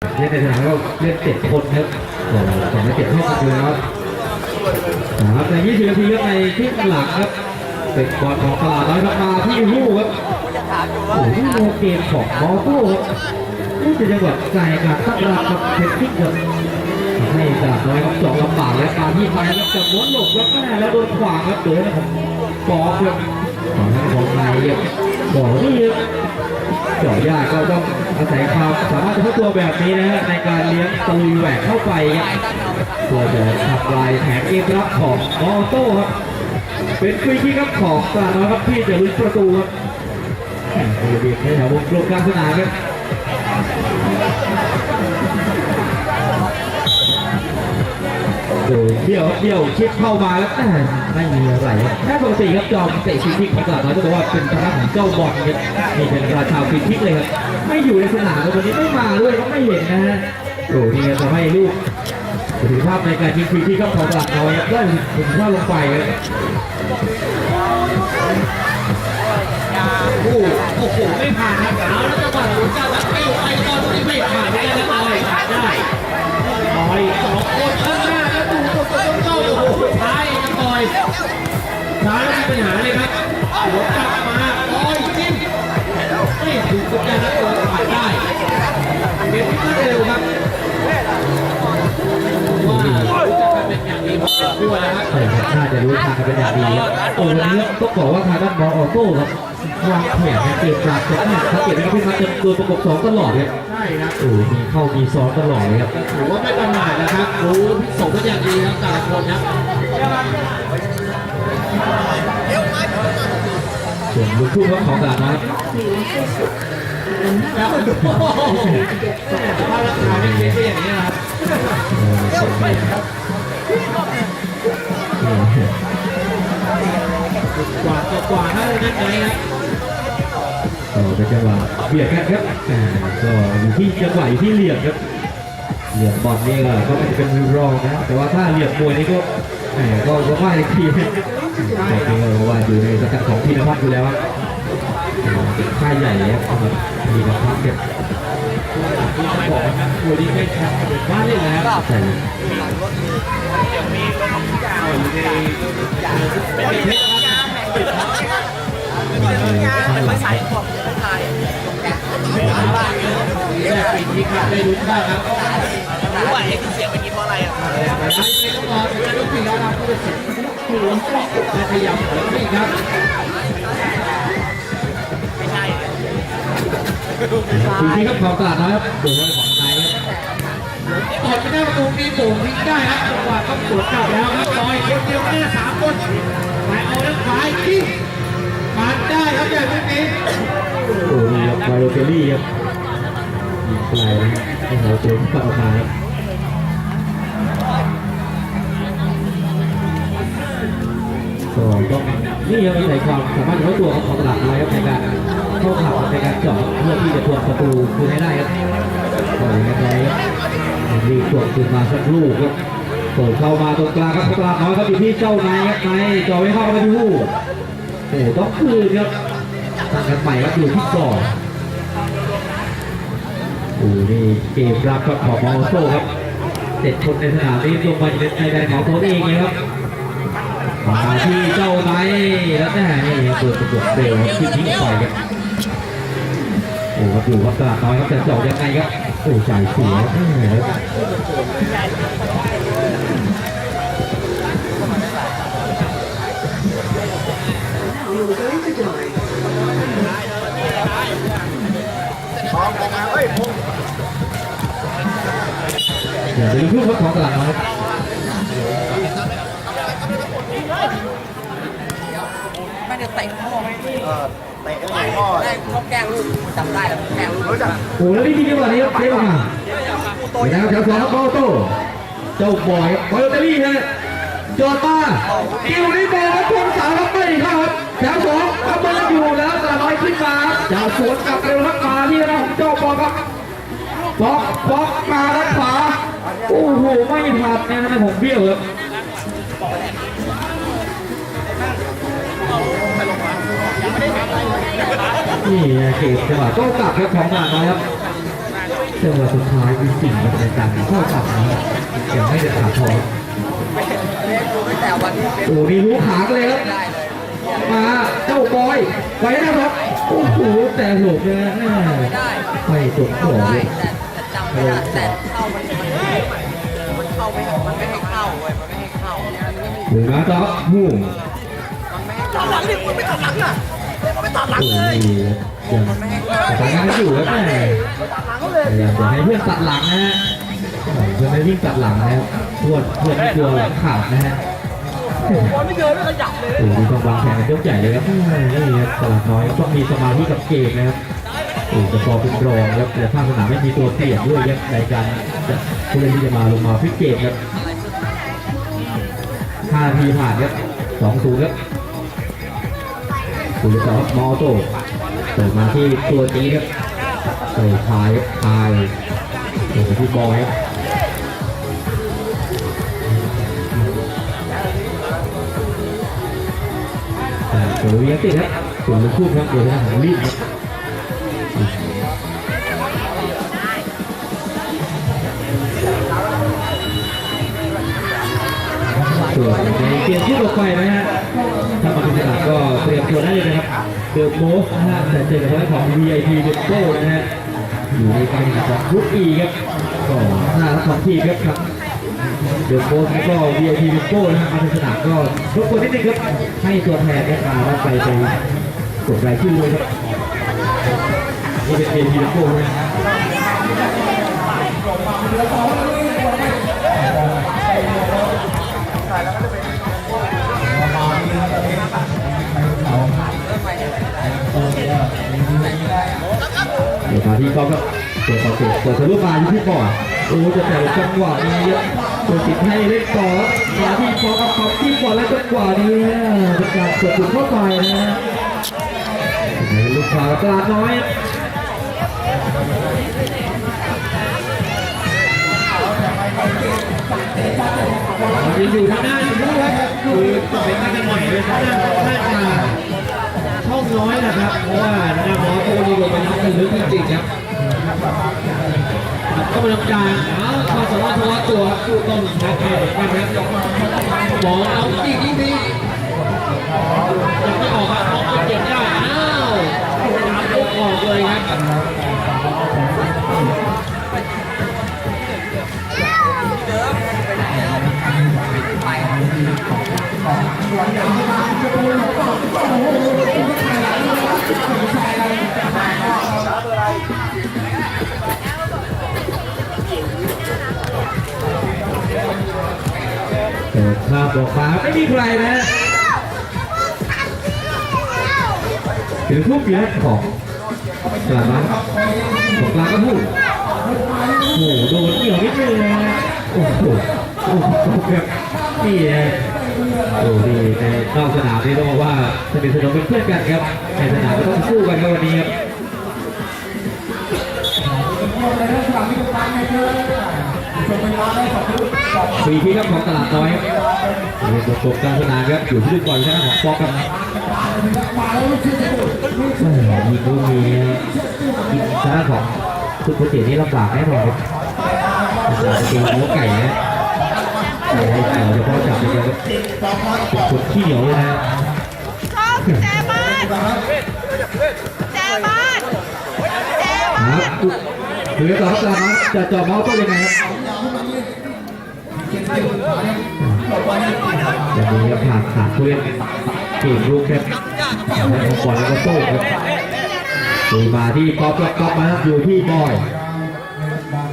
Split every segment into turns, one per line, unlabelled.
เล่นในสนามก็เล่นเจ็ดคนครับแต่แต่ไม่เจ็ดเท่ากันเลยนะครับนะครับใน20นาทีครับในครึ่งหลังครับเป็นบอลของตลาดน้อยครับมาที่ฮู้ครับโอ้โหโมเกมของมอโต้ครับนี่จะจังหวะใจการตั้งรับกับเทคนิคครับให้ตลาดน้อยครับสองลำบากและการที่ไทยครับจะม้วนหลบแล้วแม่แล้วโดนขวางครับโดนของปอครับของทางของในครับบอกนี่ครับ เจาะยากก็ต้ องอาศัยความสามารถเฉพาะตัวแบบนี้นะฮะในการเลี้ยงตะลุยแหวกเข้าไปครับเพื่อจะขับลายแผงเกมรับของออโต้ครับเป็นฟรีคิกครับของตาน้อยครับที่จะลุ้นประตูครับเบริเวณแถววงกลมกลางสนามครับ ดยเดี่ยวเดี่ยวชิดเข้ามาแล้วแต่ไม่มีอะไรครับแค่ปกติครับจอมเตะฟรีคิกของตลาดน้อยก็บอกว่าเป็นทางด้านของเจ้าบอลครับนี่เป็นราชาฟรีคิกเลยครับไม่อยู่ในสนามครับวันนี้ไม่มาด้วยก็ไม่เห็นนะฮะโอ้นี่ทำให้ลูกประสิทธิภาพในการยิงฟรีคิกครับของตลาดน้อยครับได้ถึงว่าลงไปครับ
โอ้โหโอ้โหไม่ผ่านครับเอาแล้วจังหวะหลุดเจ้าครับไปอยู่ไปตอนนี้ไม่ผ่านไม่ได้แล้วลยผ่านได้ รับน่าจะรู้
ทางกันเป็นอย่างดีครับโอ้วันนี้ต้องบอกว่าทางด้านบอลออโต้ครับวางแผนในเกมปราบตัวนี้ถ้าเกิดไม่ขึ้นมาจนตัวประกบสองตลอดเลย
ใช่ครับ
โอ้มีเข้ามีซ้อนตลอดเลยครับ
ถือว่าไม่ประมาทนะครับรู้พิสมเป็นอย่างดีครับแต่ละคนครับ
ส่วนลูกทุ่งครับของตลาดนะครับ
แล้วโอ้โหถ้าราคาไม่เก็บไปอย่างนี้นะครับ
ก
ว่าต่อกว่าเท่านั้นเองครับ
ก็เป็นจังหวะเบียดกันครับก็อยู่ที่จังหวะอยู่ที่เหลี่ยมครับ เหลี่ยมบอลนี่ก็ก็ไม่เป็นรองนะ แต่ว่าถ้าเหลี่ยมมวยนี่ก็แหมก็ก็ว่าอีกทีแต่จริงๆก็ว่าอยู่ในสกัดของพีนพัฒน์อยู่แล้วครับค่ายใหญ่แล้วครับพีนพัฒน์เนี่ย
ที่ต้องบ อกนะครับตัวนี้ไม่แข็งเป็นบ้านเลยนะครับ
ใช่
อยู่ในเป็นเทคนิค
ไม่ใส่ของไทย
แรกปีนี้ครับได้ลุ้นได้ครับ
รู้ว่าเอ็กเสียงเมื่อกี้เพราะอะไรอะ
ไม่ต้องรอถึงจะลุกขึ้นแล้วครับผู้ตัดสินและขยับหัวนี่ครับ
คุ
ณพี่ครับความตลาดน้อยครับดูไว้ของนาย
ตอดไม่ได้ประตูมีโป่งทิ้งได้ครับจังหวะต้องสวนกลับแล้วครับลอยคนเดียวแค่สามคนไปเอาแล้วขวาอีกทีมาได้ครับอย่างนี้
โอ้โหครับไวโอเทอรี่ครับยิงไกลนะให้เราเจอปัดออกมาครับ ก็ต้องนี่ยังอาศัยความสามารถเฉพาตัวของตลาดน้อยครับในการเข้าขับในการเจาะเพื่อที่จะทวงประตูคืนให้ได้ครับก็อย่างไรครับรีบทวงคืนมาสักลูกครับเปิดเข้ามาตรงกลางครับตลาดน้อยครับอยู่ที่เจ้านายครับนายจ่อไม่เข้าไปที่หู้โอ้ต้องคืนครับทางกันใหม่ครับอยู่ที่ก่อนโอ้นี่เกมรับกับของมอโซ่ครับเจ็ดคนในสนามนี้ลงมาในแดนของตัวเองนะครับ มาที่เจ้าไนแล้วแน่นี่เปิดประกบเร็วครับขึ้นทิ้งไปครับโอ้ครับดูครับตลาดน้อยครับจะเจาะยังไงครับโอ้จ่ายเสียแม่ครับเดี๋ยวดูรูปของตลาดน้อย
เตะพ่อไหมเออเตะพ่อแกล้งเขาแกล้งลูกจำได้แล้วแกล้งลูกรู้จัก
โอ้แล้วนี่ดีจังหวะนี้ครับเทปออกมาเดี๋ยวนะครับแถวสองครับโอโต้เจ้าบอยบอยลอตเตอรี่ฮะจอดมาคิวนี้บอลครับพวงสาวครับไม่เข้าครับแถวสองกำลังอยู่แล้วตลาดน้อยขึ้นมาครับจะสวนกลับเร็วครับมาที่นะของเจ้าบอลครับบล็อกบล็อกมาด้านขวาโอ้โหไม่ผ่านนะผมเบี้ยวครับ นี่เกมจังหวะโต้กลับครับของตลาดน้อยครับจังหวะสุดท้ายคือสิ่งมันเป็นการเข้าตัดนะครับยังไม่ได้ขาดพอ
เรียกดูตั้งแต่วันที่เป็น
โอ้นี่รู้ขากันเลยครับมาเจ้าบอยไว้นะครับโอ้โหแต่หลบเลยนะแม่
ไม่ได้
ไม่สมขอ
ได้
เลย
แต่จำไม่ได้แต่เข้ามันมันมันเข้าไม่มันไม่ให้เข้าเว้ยมันไม่ให้เข้ามันไม่มี
หนึ่งนะจ๊อบหู
มันไม่ให้ตัดหลังดิมันไม่ตัดหลังอะ มันไม่ตัดหลังเลย
ยยังแต่งานอยู่ครับแม่พยายามจะให้เพื่อนตัดหลังนะฮะเพื่อนไม่วิ่งตัดหลังนะครับเพื่อนเพื่อนไม่กลัวหลังขาดนะฮะ
บอลไม่เดินไม่ขยับเลย
โอ้โหดูต้องวางแผนยกใหญ่เลยครับนี่ครับตลาดน้อยต้องมีสมาธิกับเกมนะครับโอ้จะพอเป็นรองครับแต่ข้างสนามไม่มีตัวเปลี่ยนด้วยครับในการจะผู้เล่นที่จะมาลงมาพิกเกมครับ5ทีผ่านครับ2 0ครับ คุณต่อมอโต้เปิดมาที่ตัวนี้ครับเปิดพายครับพายเปิดที่บอยครับโอ้ยยังติดครับส่วนลูกคู่ครับโดยทางของลีบครับ ส่วนในเกมที่ต่อไปนะฮะถ้ามาเป็นสนามก็เตรียมตัวได้เลยนะครับเดอะโมสนะฮะแต่เจอกับทางของ VIP เดอะโก้นะฮะอยู่ในการแข่งขันของกรุ๊ป E ครับก็น่ารักของทีมครับครับเดอะโมสแล้วก็ VIP เดอะโก้นะฮะมาเป็นสนามก็รบกวนนิดนึงครับให้ตัวแทนได้มาแล้วไปไปกดรายชื่อด้วยครับนี่เป็น VIP เดอะโก้นะ เดี๋ยวมาที่ก็ครับตัวต่อตัวตัวทะลุมาอยู่ที่อร์ดโอ้จะแต่จังหวะนี้เยอะตัวติดให้เล่นต่อมาที่ฟอกับฟอกที่บอร์ดแล้วจังหวะนี้เป็นการกดจุดเข้าไปนะในลูกค้าตลาดน้อย
อยู่ทางหน้าอยู่ด้วยคือเป็นกันหน่อยเลยทางหน้า น่าจะช่องน้อยนะครับ เพราะว่าหน้าหมอตัวนี้ลงไปน้ำกันลึกจริงๆครับก็เป็นการเอาความสามารถเฉพาะตัวผู้ต้นแพ้แพ้กันครับหมอเอาจริงจริง เปิ
ดภาบอกมาไม่มีใครนะถึงคู่เปียกของตลาดน้อยของกลางก็พูดโอ้โหโดนเกี่ยวนิดนึงนะโอ้โหโอ้โหครับนี่นะโอ้ดีในนอกสนามนี่ต้องบอกว่าสนิทสนมเป็นเพื่อนกันครับในสนามก็ต้องสู้กันครับวันนี้ครับ ฟรีที่ครับของตลาดน้อยครับเป็นตัวกางสนามครับอยู่ที่ลูกบอลชนะของปอกครับม่ยิงลูกนี้ยิงชนะของสุดโปรเจกต์นี้ลำบากแน่นอนครับอาจะเป็นหัวไก่นะไก่ให้ไก่เฉพาะจับเลยครับเป็นคนขี้เหนียวเลยนะ
ชอบแจบ้านแจบ้านแจบ้า
คนคือต่อตามนะจะจาะเมาส์ต้องยังไงครับ อย่างนี้ครับผ่านขาดผู้เล่นเก่งลูกครับแล้วบอลแล้วก็โต้ครับตีมาที่ป๊อปแล้วป๊อปมาครับอยู่ที่บอย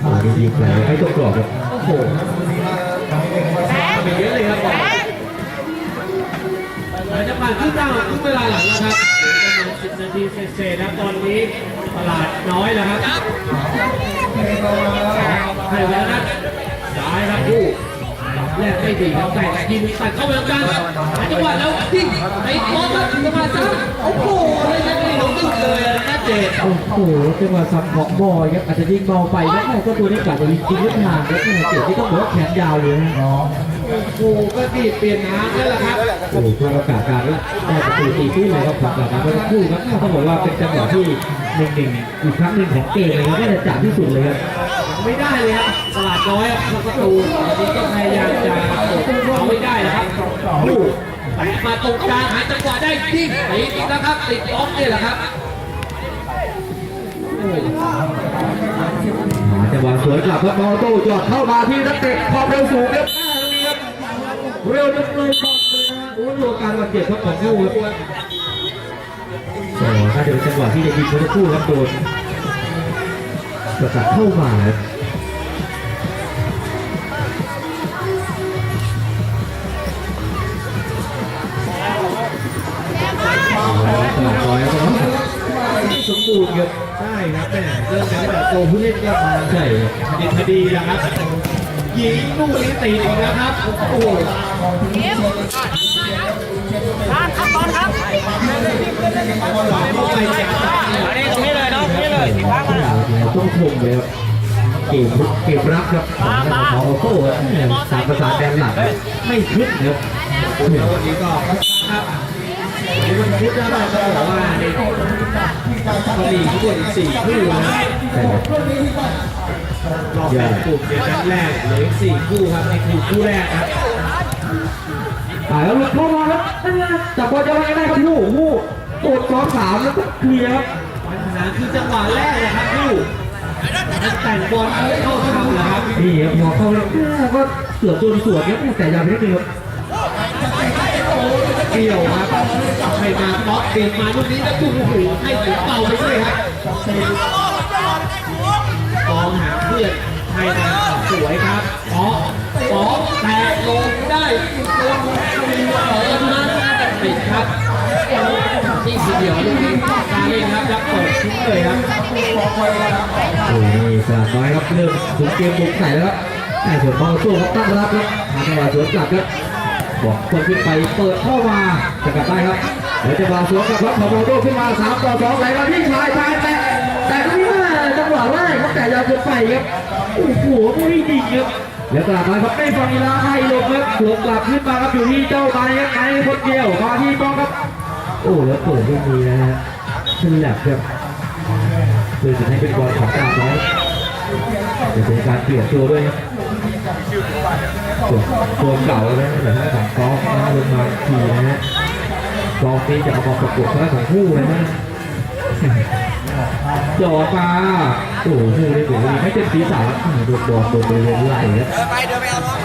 โอ้ดีดีแผลให้ตกกรอบครับโอ้โห
เป็นเยอะเลยครับบอลจากผ่านครึ่งหน้าครึ่งเวลาหลังแล้วครับประมาณ10นาทีเศษๆนะตอนนี้ตลาดน้อยแล้วครับให้เวลานัดซ้ายครับผู้แรกไม่ดีครับแต่ทีมตัดเข้าไปแล้วกันหาจังหวะแล้วทิ้งไอ้บอลครับจังหวะซ้ำโอ้โหเลยจะไม่ลงตึกเลยนะเจด
โอ้โหจังหวะสับของบอยครับอาจจะยิงเบาไปนะแม่ก็ตัวนี้กลับจะยิงจริงหรือเปล่าครับแม่เจ็บที่ต้องบอกว่าแขนยาวเลยนะ
โโอ้ก็ดีดเปลี่ยนน้ำนั่นแหละครับ
โอ้โหพอประกาศการแล้วได้ประตูตีคู่เลยครับประกาศกาเมื่อสักครู่ครับต้องบอกว่าเป็นจังหวะที่หนึ่งหนึ่งอีกครั้งหนึ่งของเกมเลยครับน่าจะจัดที่สุดเลยครับ
ไม่ได้เลยครับตลาดน้อยครับประตูอันนี้ก็พยายามจะเอาไม่ได้นะครับลูกแตะมาตรงกลางหาจังหวะได้ยิงตีอีกแล้วครับติดบล็อกนี่แหละครับโอ้
หาจังหวะสวยกลับครับมอโต้จอดเข้ามาที่นักเตะความเร็วสูงครับเร็วจังเลยบอลเลยนะโอ้โหดูอาการบาดเจ็บครับของคู่ครับโอ้น่าจะเป็นจังหวะที่จะยิงเมื่อสักครู่ครับโดนประกาศเข้ามาครับ สมบูรณ์ครับ
ใช่ครับแม่เริ่มจากแบบโตผู้เล่นก็มา
ใช่ครับ
ดิคดีนะครับยิงลูกนี้ตีอีกแล้วครับ โอ้โห
เดี๋ยวครับขั้นตอนครับ
ไม่จับ
อันนี้ตรงนี้เลยเนาะตรงนี้เลยสีฟ้ามา
ต้องชมเลยครับเกมรุกเกมรับครับของทางของโต้สามประสาแดนหลังไม่ขึ้นครับ
ววันนี้ก็ครับ ในวันพุธนะครับก็บอกว่าในก็มีทั้งหมดสี่คู่นะ
ร
อบแบ่งกลุ่มในนัดแรกเหลืออีกสี่คู่ครับในี่คือคู่แรกครับ
อ่ายแล้วหลุดเข้ามาครับจับบอลจะวางได้ครับผู้ผู้โดดสองสามแล้วก็เคลียร์ครับ
ปัญหาคือจังหวะแรกนะครับคู่แต่งบอลเข้าทำนะครับ
นี่ครับพอเข้าแล้วก็เกือบโดนสวนครับแต่ยาวไปนิดนึงครับ
เกี่ยวครับให้มาบล็อกเปลี่ยนมาลูกนี้แล้วตุ้มโอ้โหให้ถึงเป่าไปด้วยครับกองหาเพื่อนให้มาสวยครับปอกปอกแตะลงได้ตัวมุนีเออมาปิดครับนี่คือเดียวลูกนี้การเล่นครับแล้วเปิดทิ้งเลยครับ
โอ้ยสลับน้อยครับเริ่มถึงเกมบุกใส่แล้วครับแต่ส่วนบอลสู้ครับตั้งรับครับทางจังหวะสวนกลับครับ บอกคนขึ้นไปเปิดเข้ามาจะกลับได้ครับเดี๋ยวจังหวะสวนกลับครับของโมโต้ขึ้นมาสามต่อสองไหลมาที่ชายชายแต่แต่ที่ว่าจังหวะแรกครับแต่ยาวเกินไปครับโอ้โหไม่ได้ยิงครับแล้วกลับมาครับไม่ฟังเวลาให้ลงครับสวนกลับขึ้นมาครับอยู่ที่เจ้าไม้ครับไม้คนเดียวมาที่ป้องครับ โอ้แล้วเปิดลูกนี้นะฮะขึ้นแหลบครับคือจะให้เป็นบอลของตาน้อยจะเป็นการเปลี่ยนตัวด้วยครับ ตัวเก่าแล้วนะแต่ถ้าของกอล์ฟนะลงมาทีนะฮะกอล์ฟนี่จะเอามาประกบกับของคู่นะฮะจ่อมาโอ้โหคู่นี้เดี๋ยวนี้ไม่เต็มศีรษะโดนบอลโดนบริเวณไหล่ครับ
เดินไปเดินไปเอานาะ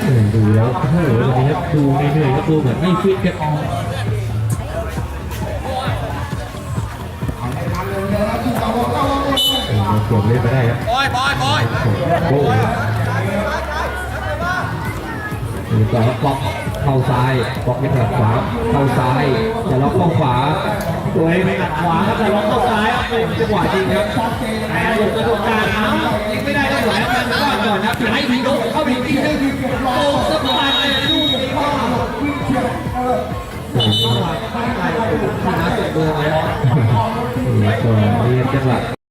โอ้โหดูแล้วโอ้โหวันนี้ครับดูเหนื่อยๆครับดูเหมือนไม่ฟิตครับเกือบเล่นไปได้ครับ
บอยบอยบอย
โอ้ โหนี่ต่อครับล็อกเข้าซ้ายบล็อกไม่ถนัดขวาเข้าซ้ายจะล็อกเข้าขวา
ตัวเองไปอัดขวาครับแต่ล็อกเข้าซ้ายครับเป็นจังหวะจริงครับแต่หลบกระโดดกลางอ้าวยิงไม่ได้ต้องไหลออกมาก่อนก่อนครับไหลทีโดเข้าไปอีกทีนึงโอ้สบายเลยลูกนี้ก็เข้าไปเข้าไปชนะสุดเบอร์เลย
นี่ก็เรียนจังหวะ